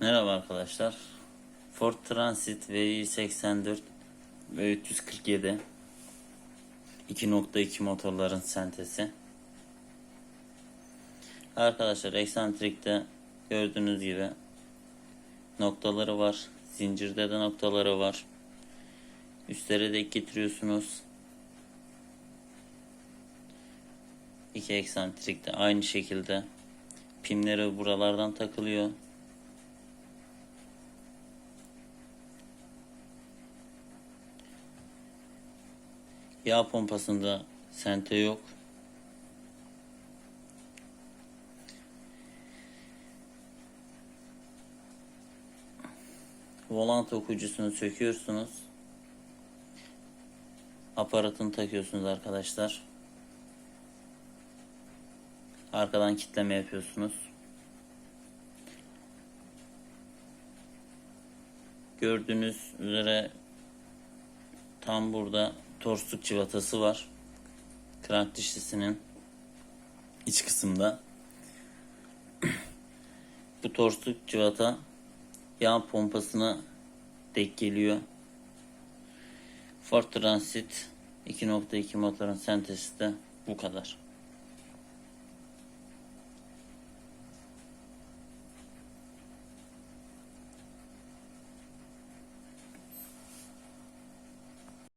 Merhaba arkadaşlar. Ford Transit VI84 ve 347 2.2 motorların sentezi. Arkadaşlar eksantrikte gördüğünüz gibi noktaları var. Zincirde de noktaları var. Üstlere de getiriyorsunuz. İki eksantrikte aynı şekilde pimleri buralardan takılıyor. Yağ pompasında sente yok. Volant okuyucusunu söküyorsunuz. Aparatını takıyorsunuz arkadaşlar. Arkadan kitleme yapıyorsunuz. Gördüğünüz üzere tam burada torsluk civatası var. Krank dişlisinin iç kısımda. Bu torsluk civata yağ pompasına denk geliyor. Ford Transit 2.2 motorun sentezi de bu kadar.